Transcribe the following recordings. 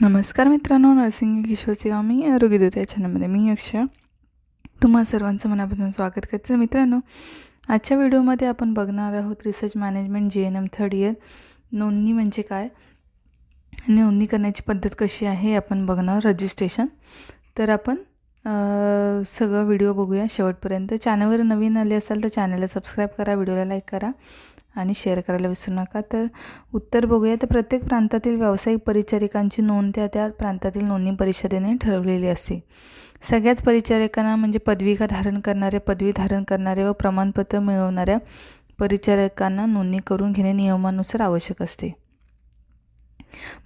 नमस्कार मित्रांनो नर्सिंग किशोर सेवा मी आरोग्यदूत या चॅनलमध्ये मी अक्षय तुम्हा सर्वांचं मनापासून स्वागत करते. मित्रांनो आजच्या व्हिडिओमध्ये आपण बघणार आहोत research management G N M third year नोंदणी म्हणजे काय? नोंदणी करण्याची पद्धत कशी आहे आपण बघणार रजिस्ट्रेशन तर आपण सगळं व्हिडिओ बघूया शेवटपर्यंत. चॅनलवर नवीन आले असाल तर चॅनलला सबस्क्राईब करा व्हिडिओला लाईक करा आणि शेअर करायला विसरू नका. तर उत्तर बघूया. तर प्रत्येक प्रांतातील व्यावसायिक परिचारिकांची नोंद त्या त्या प्रांतातील नोंदणी परिषदेने ठरवलेली असते. सगळ्याच परिचारिकांना म्हणजे पदविका धारण करणारे पदवी धारण करणारे व प्रमाणपत्र मिळवणाऱ्या परिचारिकांना नोंदणी करून घेणे नियमानुसार आवश्यक असते.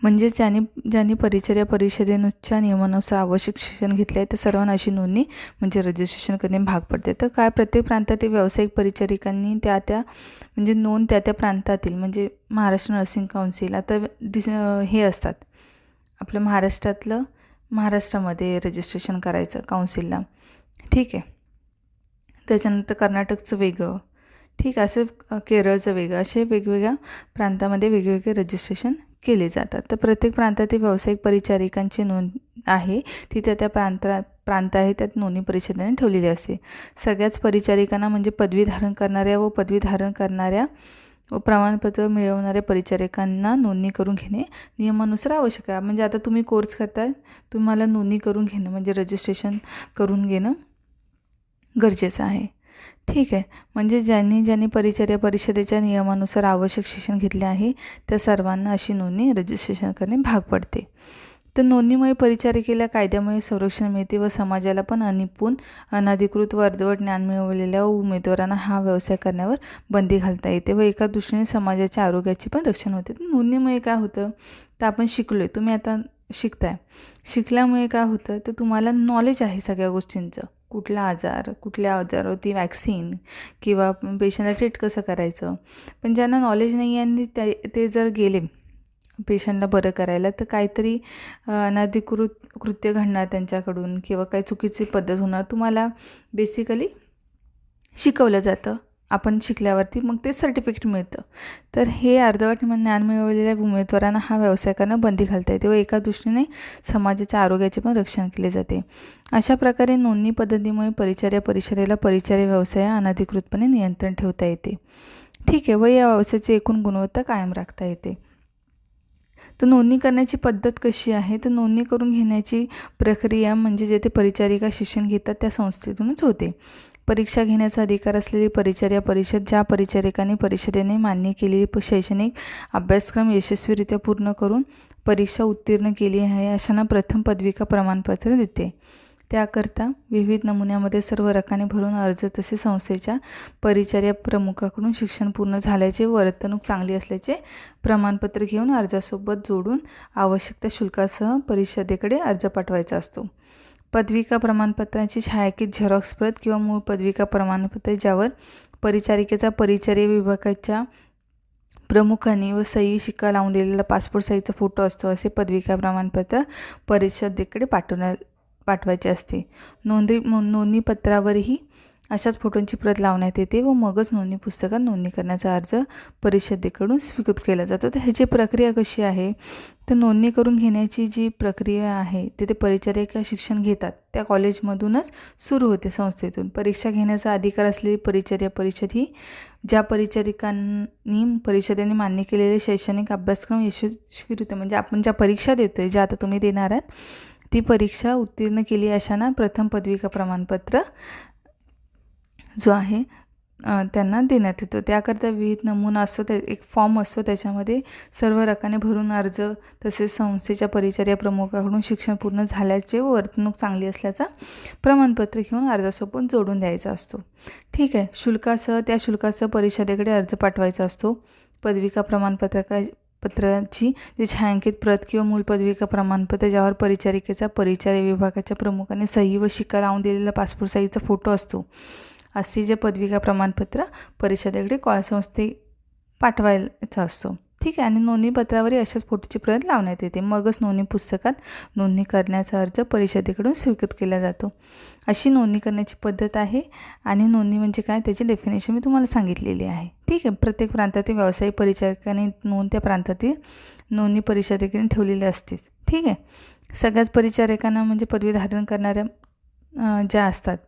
म्हणजेच ज्यांनी ज्यांनी परिचर्या परिषदेनुच्या नियमानुसार आवश्यक शिक्षण घेतले आहे त्या सर्वांना अशी नोंदणी म्हणजे रजिस्ट्रेशन करणे भाग पडते. तर काय प्रत्येक प्रांतातील व्यावसायिक परिचारिकांनी त्या त्या म्हणजे नोंद त्या त्या प्रांतातील म्हणजे महाराष्ट्र नर्सिंग काउन्सिल आता डिस हे असतात. आपलं महाराष्ट्रातलं महाराष्ट्रामध्ये रजिस्ट्रेशन करायचं काउन्सिलला ठीक आहे. त्याच्यानंतर कर्नाटकचं वेगळं. ठीक आहे. असं केरळचं वेगळं. असे वेगवेगळ्या प्रांतामध्ये वेगवेगळे रजिस्ट्रेशन केले जातात. तर प्रत्येक प्रांतातील व्यावसायिक परिचारिकांची नोंद आहे. ती त्या त्या प्रांता प्रांत आहे त्यात नोंदणी परिषदेने ठेवलेली असते. सगळ्याच परिचारिकांना म्हणजे पदवी धारण करणाऱ्या व पदवी धारण करणाऱ्या व प्रमाणपत्र मिळवणाऱ्या परिचारिकांना नोंदणी करून घेणे नियमानुसार आवश्यक आहे. म्हणजे आता तुम्ही कोर्स करताय तुम्हाला नोंदणी करून घेणं म्हणजे रजिस्ट्रेशन करून घेणं गरजेचं आहे. ठीक आहे. म्हणजे ज्यांनी ज्यांनी परिचर्या परिषदेच्या नियमानुसार आवश्यक शिक्षण घेतले आहे त्या सर्वांना अशी नोंदणी रजिस्ट्रेशन करणे भाग पडते. तर नोंदणीमुळे परिचारिकेला कायद्यामुळे संरक्षण मिळते व समाजाला पण अनिपुण अनधिकृत व अर्धवट ज्ञान मिळवलेल्या उमेदवारांना हा व्यवसाय करण्यावर बंदी घालता येते व एका दृष्टीने समाजाच्या आरोग्याची पण रक्षण होते. तर नोंदणीमुळे काय होतं? तर आपण शिकलो आहे तुम्ही आता शिकताय. शिकल्यामुळे काय होतं? तर तुम्हाला नॉलेज आहे सगळ्या गोष्टींचं. कुठला आजार कुठल्या आजारावरती वॅक्सिन किंवा पेशंटला ट्रीट कसं करायचं? पण ज्यांना नॉलेज नाही आहे आणि ते ते जर गेले पेशंटला बरं करायला तर काहीतरी अनाधिकृत कृत्य घडणार त्यांच्याकडून किंवा काही चुकीची पद्धत होणार. तुम्हाला बेसिकली शिकवलं जातं. आपण शिकल्यावरती मग ते सर्टिफिकेट मिळतं. तर हे अर्धवट ज्ञान मिळवलेल्या उमेदवारांना हा व्यवसाय करणं बंदी घालता येते व एका दृष्टीने समाजाच्या आरोग्याचे पण रक्षण केले जाते. अशा प्रकारे नोंदणी पद्धतीमुळे परिचर्या परिषदेला परिचर्या व्यवसाय अनधिकृतपणे नियंत्रण ठेवता येते. ठीक आहे व या व्यवसायाची एकूण गुणवत्ता कायम राखता येते. तर नोंदणी करण्याची पद्धत कशी आहे? तर नोंदणी करून घेण्याची प्रक्रिया म्हणजे जेथे परिचारिका शिक्षण घेतात त्या संस्थेतूनच होते. परीक्षा घेण्याचा अधिकार असलेली परिचर्या परिषद ज्या परिचारिकांनी परिषदेने मान्य केलेली शैक्षणिक अभ्यासक्रम यशस्वीरित्या पूर्ण करून परीक्षा उत्तीर्ण केली आहे अशांना प्रथम पदविका प्रमाणपत्र देते. त्याकरता विविध नमुन्यामध्ये सर्व रकाने भरून अर्ज तसे संस्थेच्या परिचर्या प्रमुखाकडून शिक्षण पूर्ण झाल्याचे वर्तणूक चांगली असल्याचे प्रमाणपत्र घेऊन अर्जासोबत जोडून आवश्यक त्या शुल्कासह परिषदेकडे अर्ज पाठवायचा असतो. पदविका प्रमाणपत्राची छायाकीत झेरॉक्स प्रत किंवा मूळ पदविका प्रमाणपत्र ज्यावर परिचारिकेचा परिचर्या विभागाच्या प्रमुखांनी व सही शिक्का लावून दिलेला पासपोर्ट साईजचा फोटो असतो असे पदविका प्रमाणपत्र परिषदेकडे पाठवण्या पाठवायचे असते. नोंदणी नोंदणीपत्रावरही अशाच फोटोंची प्रत लावण्यात येते व मगच नोंदणी पुस्तकात नोंदणी करण्याचा अर्ज परिषदेकडून स्वीकृत केला जातो. तर ह्याची प्रक्रिया कशी आहे? तर नोंदणी करून घेण्याची जी प्रक्रिया आहे तिथे परिचारिका शिक्षण घेतात. त्या कॉलेजमधूनच सुरू होते संस्थेतून. परीक्षा घेण्याचा अधिकार असलेली परिचर्या परिषद ही ज्या परिचारिकांनी परिषदेने मान्य केलेले शैक्षणिक अभ्यासक्रम यशस्वीरित्या म्हणजे आपण ज्या परीक्षा देतो आहे ज्या आता तुम्ही देणार आहात ती परीक्षा उत्तीर्ण केली अशांना प्रथम पदविका प्रमाणपत्र जो आहे त्यांना देण्यात येतो. त्याकरता विविध नमुना असतो त्या एक फॉर्म असतो त्याच्यामध्ये. सर्व रकाने भरून अर्ज तसेच संस्थेच्या परिचर्या प्रमुखाकडून शिक्षण पूर्ण झाल्याचे व वर्तणूक चांगली असल्याचा प्रमाणपत्र घेऊन अर्जासोबत जोडून द्यायचा असतो. ठीक आहे. शुल्कासह त्या शुल्कासह परिषदेकडे अर्ज पाठवायचा असतो. पदविका प्रमाणपत्रका पत्राची जी छायांकित प्रत किंवा मूल पदविका प्रमाणपत्र ज्यावर परिचारिकेचा परिचर्या विभागाच्या प्रमुखाने सही व शिक्का लावून दिलेला पासपोर्ट साईजचा फोटो असतो. असे जे पदविका प्रमाणपत्र परिषदेकडे कॉल संस्थे पाठवायचा असतो. ठीक आहे. आणि नोंदणीपत्रावरही अशाच फोटोची प्रत लावण्यात येते. मगच नोंदणी पुस्तकात नोंदणी करण्याचा अर्ज परिषदेकडून स्वीकृत केला जातो. अशी नोंदणी करण्याची पद्धत आहे. आणि नोंदणी म्हणजे काय? त्याची डेफिनेशन मी तुम्हाला सांगितलेली आहे. ठीक आहे. प्रत्येक प्रांतातील व्यावसायिक परिचारकाने नोंद त्या प्रांतातील नोंदणी परिषदेकडे ठेवलेली असतेच. ठीक आहे. सगळ्याच परिचारिकांना म्हणजे पदवी धारण करणाऱ्या ज्या असतात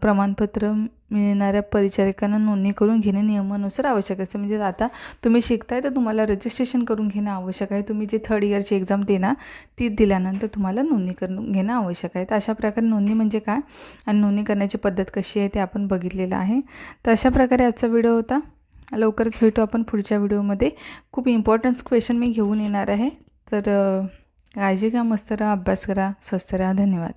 प्रमाणपत्र मिळणाऱ्या परिचारिकांना नोंदणी करून घेणे नियमानुसार आवश्यक असते. म्हणजे आता तुम्ही शिकताय तर तुम्हाला रजिस्ट्रेशन करून घेणं आवश्यक आहे. तुम्ही जे थर्ड इयरची एक्झाम देणार ती दिल्यानंतर तुम्हाला नोंदणी करून घेणं आवश्यक आहे. तर अशा प्रकारे नोंदणी म्हणजे काय आणि नोंदणी करण्याची पद्धत कशी आहे ते आपण बघितलेलं आहे. तर अशा प्रकारे आजचा व्हिडिओ होता. लवकरच भेटू आपण पुढच्या व्हिडिओमध्ये खूप इम्पॉर्टन्स क्वेश्चन मी घेऊन येणार आहे. तर काळजी घ्या मस्त राहा अभ्यास करा स्वस्थ राहा. धन्यवाद.